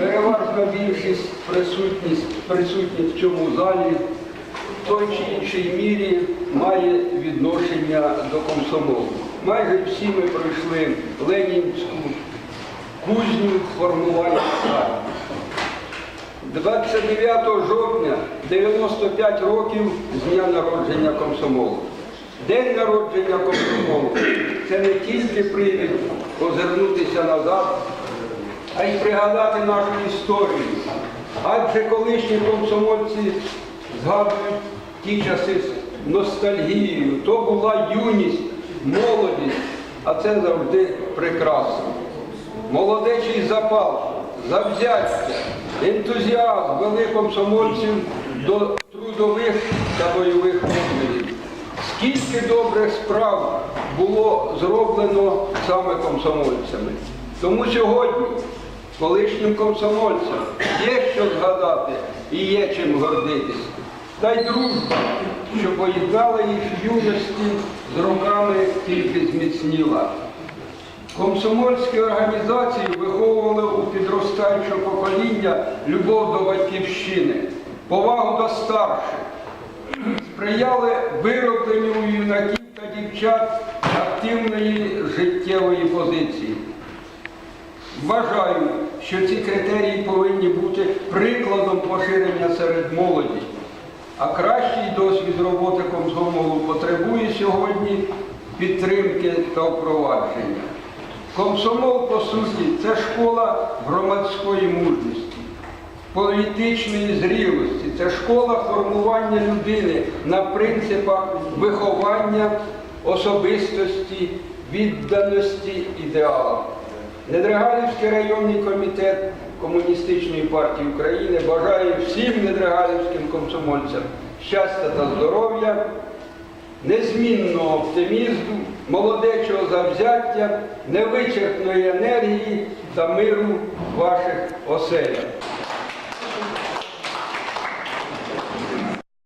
переважна більшість присутність, присутніх в цьому залі в той чи іншій мірі має відношення до комсомолу. Майже всі ми пройшли Ленінську кузню формування партії. 29 жовтня 95 років з дня народження комсомолу. День народження комсомолу це не тільки привід озирнутися назад, а й пригадати нашу історію. Адже колишні комсомольці згадують ті часи з ностальгією. То була юність, молодість, а це завжди прекрасно. Молодечий запал, завзяття, ентузіазм вели комсомольців до трудових та бойових подвигів. Скільки добрих справ було зроблено саме комсомольцями. Тому сьогодні колишнім комсомольцям є що згадати і є чим гордитися. Та й дружба, що поєднала їх в юності з роками тільки зміцніла. Комсомольські організації виховували у підростаючого покоління любов до батьківщини, повагу до старших, сприяли виробленню юнаків та дівчат активної життєвої позиції. Вважаю, що ці критерії повинні бути прикладом поширення серед молоді. А кращий досвід роботи комсомолу потребує сьогодні підтримки та впровадження. Комсомол, по суті, це школа громадської мужності, політичної зрілості, це школа формування людини на принципах виховання особистості, відданості ідеалам. Недригалівський районний комітет Комуністичної партії України бажає всім недригалівським комсомольцям щастя та здоров'я, незмінного оптимізму, молодечого завзяття, невичерпної енергії та миру ваших оселях.